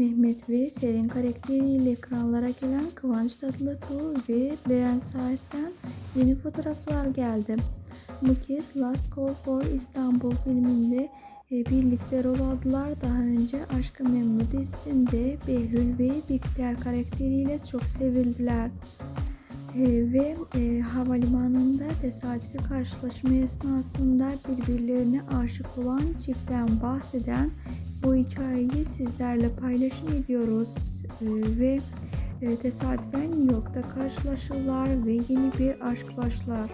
Mehmet ve Selin karakteriyle ekranlara gelen Kıvanç Tatlıtuğ ve Beren Saat'ten yeni fotoğraflar geldi. Bu kez Last Call for Istanbul filminde e, birlikte rol aldılar. Daha önce Aşk-ı Memnu dizisinde Behlül ve Bihter karakteriyle çok sevildiler. Ve e, havalimanında tesadüfi karşılaşma esnasında birbirlerine aşık olan çiftten bahseden bu hikayeyi sizlerle paylaşım ediyoruz E, ve e, tesadüfen New York'ta karşılaşırlar ve yeni bir aşk başlar.